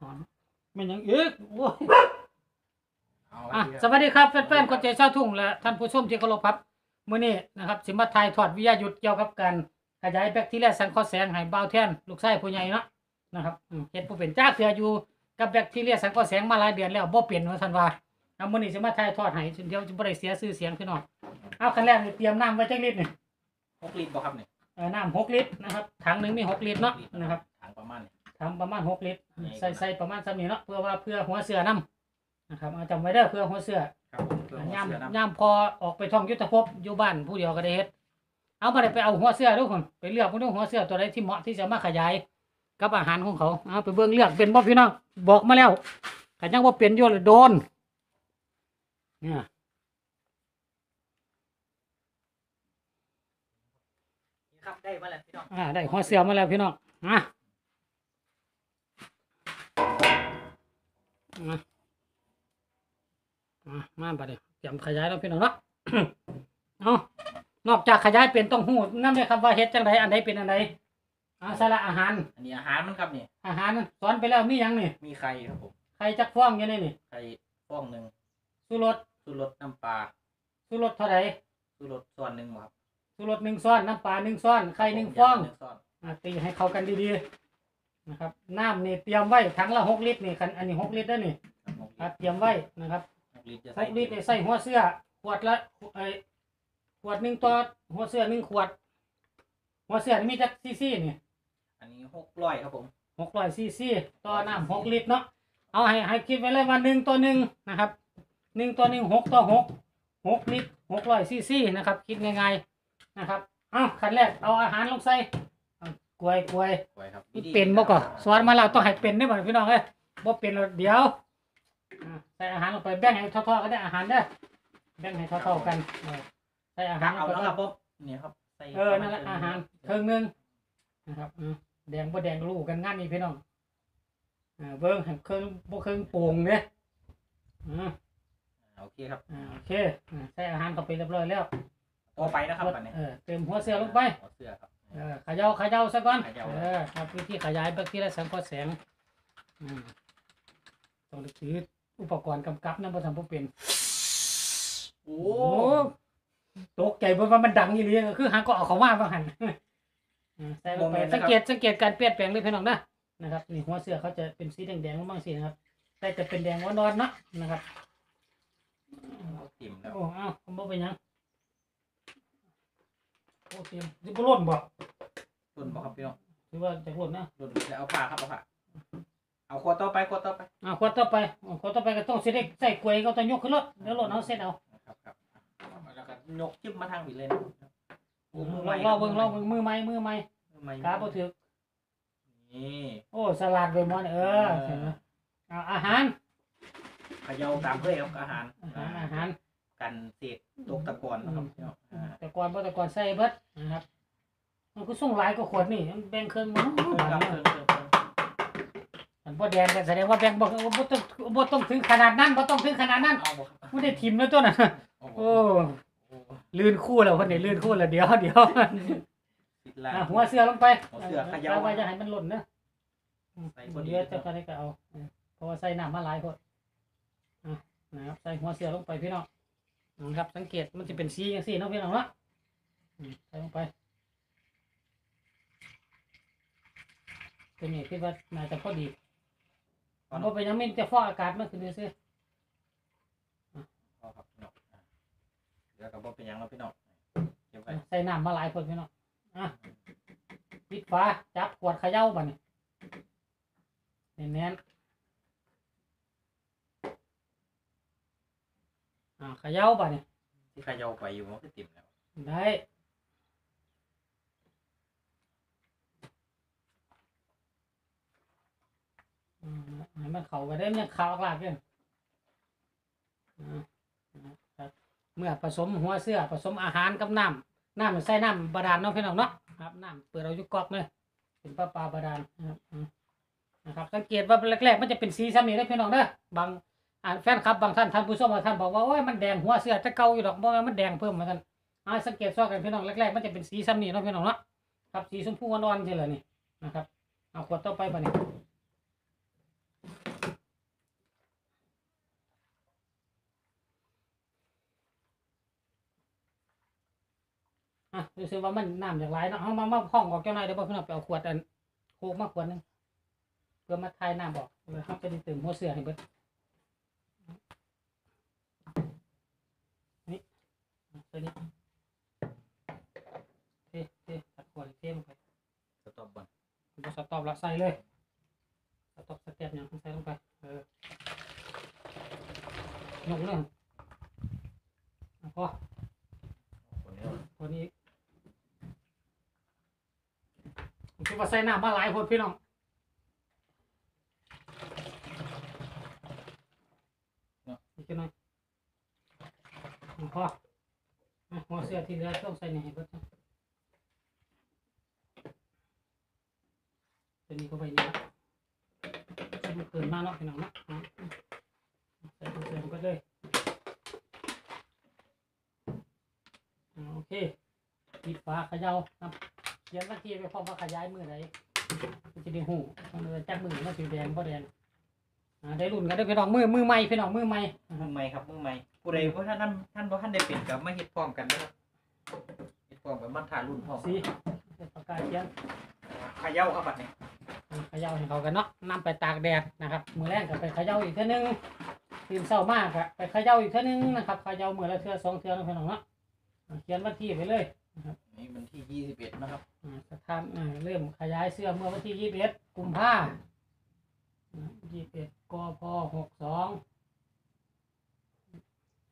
หอมไม่ยังอีกโอ้ยเอาอะละสวัสดีครับแฟนๆคนใจเช้าทุ่งและท่านผู้ชมที่เคารพครับมื้อนี้นะครับ สิมาถ่ายทอดวิทยายุทธเกี่ยวกับการขยายแบคทีเรียสังเคราะห์แสงให้เบาแทนลูกชายผู้ใหญ่เนาะนะครับอืมเฮ็ดผู้เป็นจ้าเสืออยู่กับแบคทีเรียสังเคราะห์แสงมาหลายเดือนแล้วบ่เป็นว่าซั่นว่าเอามื้อนี้สิมาถ่ายทอดให้เดี๋ยวจะบ่ได้เสียชื่อเสียงพี่น้องเอาขั้นแรกนี่เตรียมน้ำไว้จักลิตรนี่หกลิตรบ่ครับเนี่ยเออน้ำหกลิตรนะครับถังหนึงมีหกลิตรเนาะนะครับ ถังประมาณนี้ทำประมาณหกลิตรนี่ใส่ใส่ประมาณสำนี้เนาะเพื่อว่าเพื่อหัวเสือน้ำนะครับเอาจำไว้เด้อเพื่อหัวเสือครับผมเพื่อหัวย่ามเสือน้ำย่ามพอออกไปท่องยุทธภพอยู่บ้านผู้เดียวก็ได้เฮ็ดเอาไปไปเอาหัวเสือทุกคนไปเลือกพวกนี้หัวเสือตัวใดที่เหมาะที่จะมาขยายกับอาหารของเขาเอาไปเบิ่งเลือกเป็นบ่พี่น้องบอกมาแล้วกันยังว่าเป็นอยู่เลยโดนเนี่ยครับได้มาแล้วพี่น้อง อ่าได้หัวเสือมาแล้วพี่น้องอะ มาอะมาบัดนี้เตรียมขยายแล้วพี่น้องเนาะ เอานอกจากขยายเป็นต้องหูนั่นเลยครับว่าเฮ็ดจังไดอันใดเป็นอันใดอ่าสาระอาหาร อันนี้อาหารมันครับนี่อาหารสอนไปแล้วมีหยังนี่มีไข่ครับผมใครจักฟ้องอยู่นี่นี่ไข่ฟองหนึ่งสุรสสูรสน้ำปลาสุรสเท่าไหร่สูรสส่วนหนึ่งครับสุรสหนึ่งซ้อนน้ำปลาหนึ่งซ้อนไข่หนึ่งฟองหนึ่งซ้อนอ่าตีให้เข้ากันดีๆ นะครับน้ำนี่เตรียมไว้ถังละหกลิตรนี่คันอันนี้หกลิตรแล้วนี่ครับหกอ่าเตรียมไว้นะครับหกลิตรจะหกลิตรนี่ใส่หัวเสื้อขวดละไอยขวดหนึ่งต่อหัวเสื้อหนึ่งขวด หัวเสื้อนี่มีจักซีซีนี่อันนี้หกร้อยครับผม หกร้อยซีซีต่อน้ำหกลิตรเนาะเอาให้ให้คิดไว้เลยว่าหนึ่งต่อหนึ่งนะครับหนึ่งต่อหนึ่งหกต่อหกหกลิตรหกร้อยซีซีนะครับ คิดง่ายๆนะครับ เอาขั้นแรกเอาอาหารลงใส่เอา กล้วยกล้วยไว้ครับมันเป็นบ่ก่อนสอนมาแล้วต้องให้เป็นได้บ่พี่น้องเอ้ยบ่เป็นแล้วเดี๋ยวอ่าใส่อาหารลงไปแบ่งให้เท่าๆกันได้อาหารเด้อแบ่งให้เท่าๆกันเออใส่อาหาตัรกลงเอาไป แล้วครับผมเนี่ยครับใส่เออ นั่นแหละอาหารเครื่องหนึงนะครับอืมแดงบ่แดงรู้กันงานนี้พี่น้องอ่าเบิ่งให้เครื่องบ่เครื่องโป่งเด้อ่าโอเคครับอ่าโอเคอ่าใส่อาหารเข้าไปเรียบร้อยแล้ว ต่อไปนะครับอันนี้เออเติมหัวเสือลงไป หัวเสือครับ เออเขย่าเขย่าซะก่อนเขย่า เออครับวิธีขยายแบคทีเรียสังเคราะห์แสงอืมต้องถืออุปกรณ์กำกับนะบ่ทำบ่เป็นโอ้โอ้ตกใจเพราะว่ามันดังอีหลีก็คือหาก็เอาเขามาว่าหั่นอืมใส่ลงไปสังเกตสังเกตการเปลี่ยนแปลงเลยพี่น้องนะนะครับนี่หัวเสือเขาจะเป็นสีแดงๆบางสีนะครับแต่จะเป็นแดงอ่อนๆเนาะนะครับติ่มแล้วโอ้เอ้าผมบ่เป็นหยัง โอ้เตรียมสิบ่หล่นบ่ต้นบ่ครับพี่น้องถือว่าจะหล่นนะต้นแล้วเอาผ้าครับเอาผ้าเอาขวดต่อไปขวดต่อไปอ่าขวดต่อไปอ่าขวดต่อไปก็ต้องสิได้ใส่กล้วยก็ต้องยกขึ้นรถเดี๋ยวรถเอาเสร็จเอาครับครับแล้วก็ยกจิ้มมาทางผิดเลยนะโอ้มือลใหม่องลองเบิ่งลองเบิ่งมือใหม่มือใหม่มือใหม่กาบ่ถือนี่โอ้สลัดไปหมดเออเห็นไหมอ่าอาหารเขย่าตามด้วยครับอาหารอาหารอาหาร กันเศษตกตะกอนนะครับพี่น้องอ่าแต่ก่อนบ่แต่ก่อนใส่เบิดนะครับ มันก็ส่งหลายกว่าขวดนี่มันแบ่งครึ่งมั้งเพิ่มครับเพิ่มเพิ่มเพิ่มมันบ่แดงก็แสดงว่าแบ่งบ่บ่ต้องบ่ต้องถึงขนาดนั้นบ่ต้องถึงขนาดนั้นเอาบ่ครับไม่ได้ทิมแล้วตัวน่ะโอ้โหโอ้ลื่นคู่แล้วคนนี้ลื่นคู่แล้วเดี๋ยวเดี๋ยวติดลายอะหัวเสือลงไปหัวเสือเขย่าเอาไว้จะให้มันหล่นเนอะใส่พอดีเดี๋ยวจะตอนนี้ก็เอาเออเพราะว่าใส่น้ำมาหลายคนอะนะครับใส่หัวเสือลงไปพี่น้อง นะครับ สังเกตมันจะเป็นสีอย่างสีเนาะพี่น้องเนาะอืมใส่ลงไปตัวนี้คิดว่าน่าจะพอดีเพราะไปยังไม่จะฟอกอากาศมันคือซื้อเอาครับพี่น้องอ่าเดี๋ยวกับบ่เป็นหยังแล้วพี่น้องเก็บไว้ใส่น้ำมาหลายคนพี่น้องอะปิดฝาจับขวดเขย่าบ่เนี่ยแน่น อ่าเขย่าบ่เนี่ยที่เขย่าไปอยู่มันก็ติ่มแล้วได้อืมให้มันเข้ากันได้มันยังขาวอากลากเลยอ่านะครับเมื่อผสมหัวเสื้อผสมอาหารกับน้ำน้ำใส่น้ำบาดาลเนาะพี่น้องเนาะครับน้ำเปิดเราอยู่ก๊อกเลยเป็นปลาปลาบาดาลนะครับอืมนะครับสังเกตว่าแรกๆมันจะเป็นสีซ้ำนี่นะพี่น้องเด้อบาง อ่าแฟนคลับบางท่านท่านผู้ชมบางท่านบอกว่าโอ้ยมันแดงหัวเสื้อจะเก่าอยู่ดอกบ่ว่ามันแดงเพิ่มมือนกันอ่าสังเกตซอกกันพี่น้องแรกๆมันจะเป็นสีซ้ำนี่เนาะพี่น้องเนาะครับสีชมพูอ่อนๆใช่เลยนี่นะครับเอาขวดต่อไปป่ะเนี่ยอะรู้สึกว่ามันน้ำจากไรเนาะเอามามาห้องออกเจ้าหน่อยเดี๋ยวพ่อพี่น้องไปเอาขวดอันโคกมาขวดนึงเพื่อมาทายน้ำบอกเลยครับเป็นตื่มหัวเสือให้เบิด นี่อะตัวนี้เทเทตัดขวดเทลงไปสต็อปบอลก็สต็อปแล้วใส่เลยสต็อปสเต็ปอย่างใส่ลงไปเออยกเลยแล้วก็คนนี้ตัวนี้ผมคิดว่าใส่น้ำมาหลายคนพี่น้องอีกหน่อย พออะหัวเสื้อที่เหลือต้องใส่ในให้เบิดนะตัวนี้ก็ไปนี่ละใส่มันเกินมากเนาะพี่น้องเนาะใส่ตัวเสริมก็เลยโอเคปิดฝาขย่าครับเขียนวันที่ไปพร้อมว่าขยายมือไหนมันจะได้หูมันเลยจับมือมันสีแดงเพราะแดง อ่าได้รุ่นกันได้อพี่น้องมือมือใหม่พี่น้องมือใหม่นะครับมือใหม่ครับมือใหม่ผู้ใดเพราะท่านท่านเพราะท่านได้เป็นกับมาเฮ็ดพร้อมกันนะครับเฮ็ดพร้อมกับมันทารุ่นพร้อมสีเป็นปากกาเขียนเขย่าครับบัดนี้อ่าเขย่าให้เขากันเนาะนำไปตากแดดนะครับ มือแรกก็ไปเขย่าอีกเท่านึงตื่นเช้ามากอะไปเขย่าอีกเท่านึงนะครับเขย่ามือละเทื่อสองเทื่อนะพี่น้องเนาะอ่าเขียนวันที่ไปเลยนี่วันที่ยี่สิบเอ็ดนะครับอ่าสถานอ่าเริ่มขยายเสื้อเมื่อวันที่ยี่สิบเอ็ดกุมภา ยี่สิบเอ็ดกพหกสอง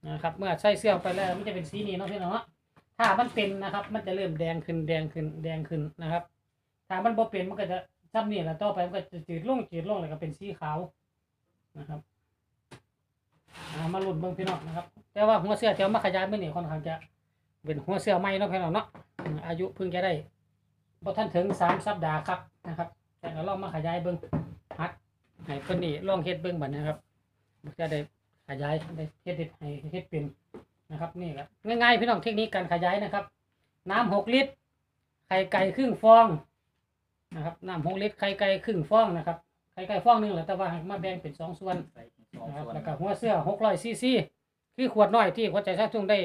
นะครับ เมื่อใส่เสื้อไปแล้วมันจะเป็นสีนี้เนาะพี่น้องเนาะถ้ามันเป็นนะครับ มันจะเริ่มแดงขึ้นแดงขึ้นแดงขึ้นนะครับ ถ้ามันบ่เป็นมันก็จะซ้ำนี่แหละต่อไปมันก็จะจืดลงจืดลงแล้วก็เป็นสีขาวนะครับอ่ามาลุ้นเบิ่งพี่น้องนะครับ แต่ว่าหัวเสื้อที่เอามาขยายมื่อนี้ค่อนข้างจะเป็นหัวเสื้อใหม่เนาะพี่น้องเนาะอายุเพิ่งจะได้บ่ทันถึงสามสัปดาห์ครับนะครับ แต่ก็ลองมาขยายเบิ่ง ให้เพิ่นนี่ลองเฮ็ดเบิ่งบัดนะครับมันจะได้ขยายได้เฮ็ดให้เฮ็ดเป็นนะครับนี่ก็ง่ายๆพี่น้องเทคนิคการขยายนะครับ น้ำหกลิตรไข่ไก่ครึ่งฟองนะครับน้ำหกลิตรไข่ไก่ครึ่งฟองนะครับไข่ไก่ฟองหนึงแหละแต่ว่ามาแบ่งเป็นสองส่วนใส่สองนะครับส่วนแล้วก็หัวเสื้อหกร้อยซีซีคือขวดน้อยที่หัวใจชาทุ่งได้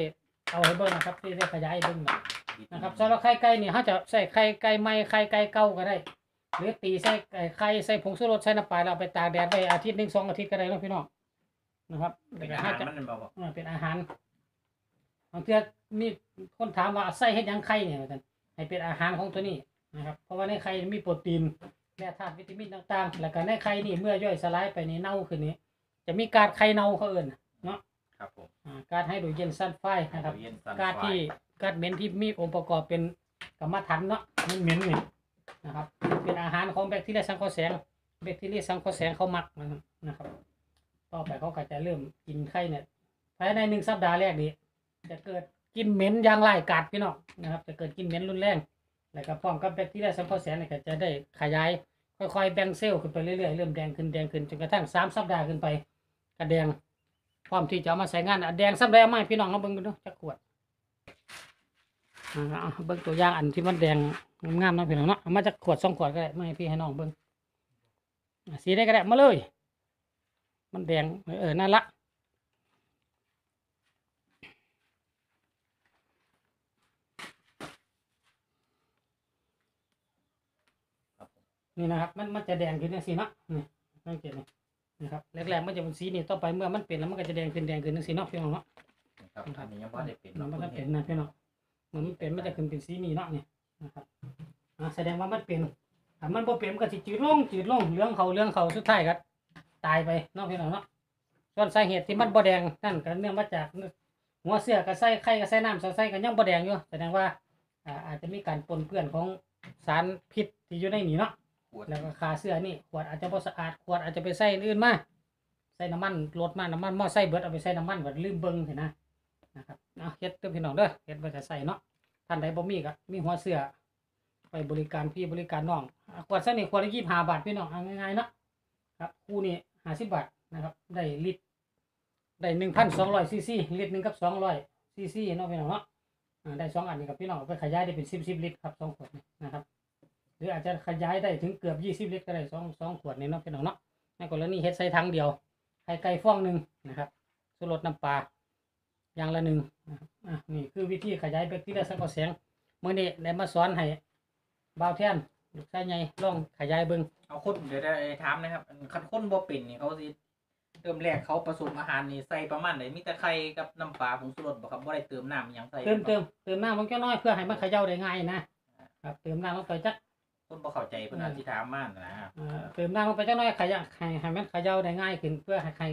เอาให้เบิ่งนะครับที่ได้ขยายเบิ่งนะนะครับสำหรับไข่ไก่นี่เขาจะใส่ไข่ไก่ใหม่ไข่ไก่เก่าก็ได้ หรือตีใส่ไก่ไข่ใส่ผงชูรสใส่น้ำปลาแล้วเอาไปตากแดดไปอาทิตย์หนึ่งสองอาทิตย์ก็ได้เนาะพี่น้องนะครับเป็แล้วนก็อาเขาหารจะมันเป็นบ่บ่อ่าเป็นอาหารบางเทื่อมีคนถามว่าใส่เฮ็ดหยังไข่เนี่ยว่าซั่นให้เป็นอาหารของตัวนี้นะครับ เพราะว่าในไข่มีโปรตีนและธาตุวิตามินต่างๆ แล้วก็ในไข่นี่เมื่อย่อยสลายไปในเน่าขึ้นนี้ จะมีการไข่เน่าเขาเอิ้นเนาะครับผมอ่าการให้โดรเจนซัลไฟด์นะครับ เย็นซันการไฟที่การเหม็นที่มีองค์ประกอบเป็นกรรมฐานเนาะมันเหม็นนี่ นะครับเป็นอาหารของแบคทีเรียสังเคราะห์แสงแบคทีเรียสังเคราะห์แสงเขามักนะครับนะครับต่อไปเขาก็จะเริ่มกินไข่เนี่ยภายในหนึ่งสัปดาห์แรกนี้จะเกิดกินเหม็นอย่างไร้กาดพี่น้องนะครับ จะเกิดกินเหม็นรุนแรงแล้วก็พร้อมกับแบคทีเรียสังเคราะห์แสงเนี่ยก็จะได้ขยายค่อยๆแบ่งเซลล์ขึ้นไปเรื่อยๆเริ่มแดงขึ้นแดงขึ้นจนกระทั่งสามสัปดาห์ขึ้นไปกระแดงพร้อมที่จะมาใช้งานอะแดงซ้ำแดงไหมาให้พี่น้องเราเบิ่งดูเนาะจักขวด เอาเบิ่งตัวอย่างอันที่มันแดงงามๆเนาะพี่น้องเนาะเอามาจากขวดสองขวดก็ได้มาให้พี่ให้น้องเบิ่งอะสีได้ก็ได้มาเลย มันแดงเออนั่นละนี่นะครับมันมันจะแดงขึ้นจังซี่เนาะนี่สังเกตนี่นะครับแรกๆมันจะเป็นสีนี่ต่อไปเมื่อมันเป็นแล้วมันก็จะแดงขึ้นแดงขึ้นจังซี่เนาะพี่น้องเนาะครับอันนี้ยังบ่ได้เป็นมันก็เป็นนะพี่น้องเห มือนมันเป็นมันจะขึ้นเป็นสีนี้เนาะเนี่ยนะครับอ่าแสดงว่ามันเป็นถ้ามันบ่เป็นมันก็สิจืดลงจืดลงเหลืองเขาเหลืองเขาสุดท้ายก็ตายไปเนาะพี่น้องเนาะส่วนสาเหตุที่มันบ่แดงนั่นก็เนื่องมาจากหัวเสื้อก็ใส่ไข่ก็ใส่น้ำใส่ก็ยังบ่แดงอยู่แสดงว่าอ่าอาจจะมีการปนเปื้อนของสารพิษที่อยู่ในนี้เนาะขวดแล้วก็คาเสื้อนี่ขวดอาจจะบ่สะอาดขวดอาจจะไปใส่อันอื่นมาใส่น้ำมันรถมาน้ำมันมอไซค์เบิดเอาไปใส่น้ำมันเบิดลืมเบิ่งเห็นนะ นะครับเอาเฮ็ดเด้อพี่น้องเด้อเฮ็ดไว้จะใส่เนาะท่านใดบ่มีก็มีหัวเสื้อไปบริการพี่บริการน้องขวดซะนี่ขวดละ25บาทพี่น้องเอาง่ายๆเนาะครับคู่นี้50บบาทนะครับได้ลิตรได้1,200ซีซีลิตรหนึ่งกับ200ซีซีเนาะพี่น้องเนาะได้สองอันนี้กับพี่น้องไปขยายได้เป็น10 10ลิตรครับสองขวดนี่นะครับ หรืออาจจะขยายได้ถึงเกือบยี่สิบลิตรก็ได้สองสองขวดนี่เนาะพี่น้องเนาะในกรณีเฮ็ดใส่ถังเดียวไข่ไก่ฟองหนึ่งนะครับสูตรรสน้ำปลา อย่างละหนึ่งนะครับอะนี่คือวิธีขยายแบคทีเรียสังเคราะห์แสงเมื่อนี้ได้มาสอนให้บ่าวแทนลูกชายใหญ่ลองขยายเบิ่งเอาคนเดี๋ยวได้ถามนะครับอันคันคนบ่เป็นนี่เขาสิเริ่มแรกเขาผสมอาหารนี่ใส่ประมาณไหนมีแต่ไข่กับน้ำปลาผงชูรสบ่ครับบ่ได้เติมน้ำอิหยังใส่เติมเติมเติมน้ำลงแค่น้อยเพื่อให้มันเขย่าได้ง่ายนะครับเติมน้ำลงไปจักคนบ่เข้าใจเพิ่นอาจสิถามมานะเอ่อเติมน้ำลงไปจักหน้อยขยะให้ให้มันเขย่าได้ง่ายขึ้นเพื่อให้ไข่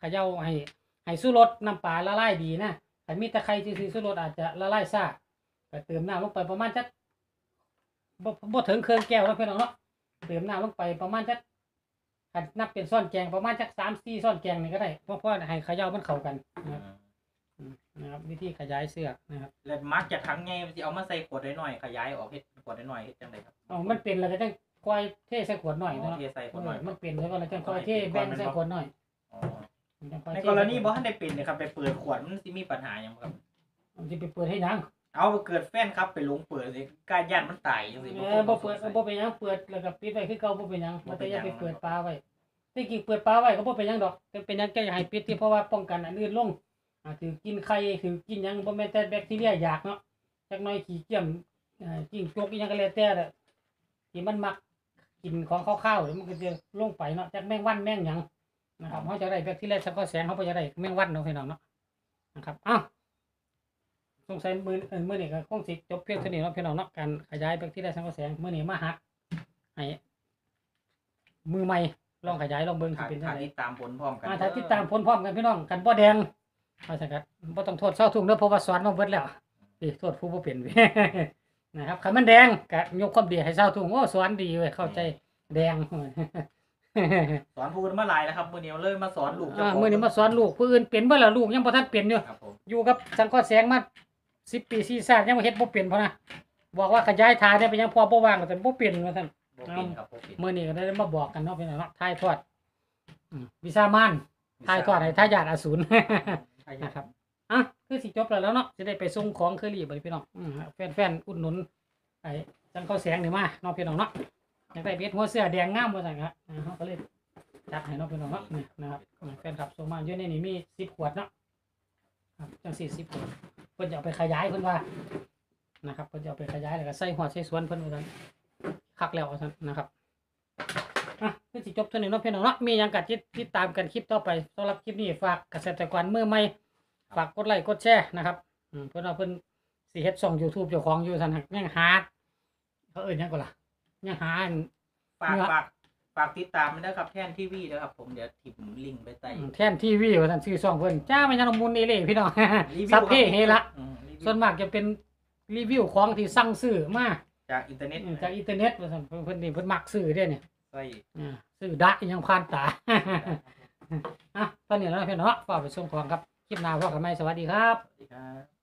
เขย่าให้ ให้สู้รสน้ำปลาละลายดีนะแต่มีแต่ไข่ที่สู้รสอาจจะละลายซ่าก็เติมน้ำลงไปประมาณจักบ่บ่ถึงเครื่องแก้วแล้วเพื่อนน้องเนาะเติมน้ำลงไปประมาณจักคันนับเป็นซ่อนแกงประมาณจักสามสี่ซ่อนแกงนี่ก็ได้เพราะเพราะให้เขย่ามันเข้ากันนะครับอืมนะครับวิธีขยายเสื้อนะครับแล้วมักจากครั้งไงมันสิเอามาใส่ขวดน้อยๆขยายออกเฮ็ดขวดน้อยๆเฮ็ดจังไดครับอ๋อมันเป็นแล้วก็จังค่อยเทใส่ขวดหน่อยอ๋อเนาะเทใส่ขวดน้อยมันเป็นแล้วก็แล้วจังค่อยเทแบ่งใส่ขวดหน่อยอ๋อจังค่อย ในเทกรณีบ่ทันได้เป็นเนี่ยครับไปเปิดขวดมันสิมีปัญหาหยังบ่ครับมันจะไปเปิดให้หยังเอาเกิดแฟนครับไปหลงเปิดสิกล้าย่านมันตายจังซี่เออบ่เปิดบ่เป็นหยังเปิดแล้วก็ปิดไว้คือเก่าบ่เป็นหยังมันแต่อย่าไปเปิดปลาไว้ที่จริงเปิดปลาไว้ก็บ่เป็นหยังดอกแต่เป็นหยังแกอยากให้ปิดที่เพราะว่าป้องกันอันอื่นลงอ่าถือกินไข่ถือกินหยังบ่แม่นแต่แบคทีเรียอยากเนาะจักหน่อยขี้เกียจเอ่อจิ้งจกอีหยังก็แล้วแต่แหละที่มันมักกินของคาวๆเดี๋ยวมันก็จะลงไปเนาะจักแมงวันแมงหยัง นะครับเขาจะได้แบคทีเรียสังเคราะห์แสงเขาบ่จะได้แมงวันเนาะพี่น้องเนาะนะครับอ้าวสงสัยมื้อเอ่อมื้อนี้ก็คงสิจบเพียงเท่านี้เนาะพี่น้องเนาะการขยายแบคทีเรียสังเคราะห์แสงมื้อนี้มาหัดให้มือใหม่ลองขยายลองเบิ่งสิถ้าเป็นจังถ้าไดติดตามผลพร้อมกันอ่าถ้าติดตามผลพร้อมกันพี่น้องกันบ่แดงว่าซั่นครับบ่ต้องโทษเศร้าทุ่งเด้อเพราะว่าสอนมาเบิดแล้วนี่โทษผู้บ่เป็นนะครับคันมันแดงก็ยกความดีให้เศร้าทุ่งโอ้สอนดีเว้ยเข้าใจแดง สอนผู้อื่นมาหลายแล้วครับมื้อนี้เลยมาสอนลูกเจ้าอ่าของมื้อนี้มาสอนลูกผู้อื่นเป็นเบ่ล่ะลูกยังบ่ทันเป็นอยู่ครับผมอยู่กับสังเคราะห์แสงมา10ปี4ชาติยังบ่เฮ็ดบ่เป็นพอนะบอกว่าขยายทาได้ไปยังพอบ่ว่างก็แต่บ่เป็นว่าซั่น บ่เป็นครับบ่เป็นมื้อนี้ก็ได้มาบอกกันเนาะพี่น้องเนาะถ่ายทอดอืมวิชามานถ่ายทอดให้ทายาทอสูร นะครับอะคือสิจบแล้วแล้วเนาะจะได้ไปส่งของเคอรี่ไปพี่น้องอืมแฟนแฟนๆอุดหนุนไอ้จังเข้าแสงนี่มาเน้องพี่น้องเนาะ อยากได้เบ็ดหัวเสื้อแดงงามมาสั่งครับอ่าเขาก็เลยจัดให้น้องพี่น้องเนาะนี่นะครับแฟนคลับส่งมาเยอะในนี่มีสิบขวดเนาะครับจังสี่สิบขวดเพิ่นจะเอาไปขยายเพิ่นว่านะครับเพิ่นจะเอาไปขยายแล้วก็ใส่หัวใส่สวนเพิ่นว่าซั่นคักแล้วว่าซั่นนะครับอะคือสิจบเท่านี้เนาะพี่น้องเนาะมียังกัดติดตามกันคลิปต่อไปสำหรับคลิปนี้ฝากเกษตรกรมือใหม่ฝากกดไลค์กดแชร์นะครับเพื่อนเอาเพื่อนสีเฮ็ดช่อง YouTube เจ้าของอยู่สันหักยังหาเขาเอ่ยยังก็ล่ะ ยังหาอัน ฝากเนื้อ ฝากฝากติดตามด้วยครับ แท่นทีวีด้วยครับ ผมเดี๋ยวทิมลิงก์ไปใต้แทนทีวีว่าสันซื้อช่องเพิ่นจ้าไม่ยังมุนนี่เลยพี่น้อง รีวิวซับเพ่เฮละอืมรีวิวส่วนมากจะเป็นรีวิวของที่สั่งซื้อมาจากอินเทอร์เน็ตอืมจากอินเทอร์เน็ตว่าสันเพิ่นเพิ่นนี่เพิ่นมักซื้อเด้เนี่ยใส่อ่าซื้อดะอีหยังผ่านตา อะตอนนี้แล้วนะพี่น้องฝากไปส่งของครับคลิปหน้าพบกันใหม่สวัสดีครับสวัสดีครับ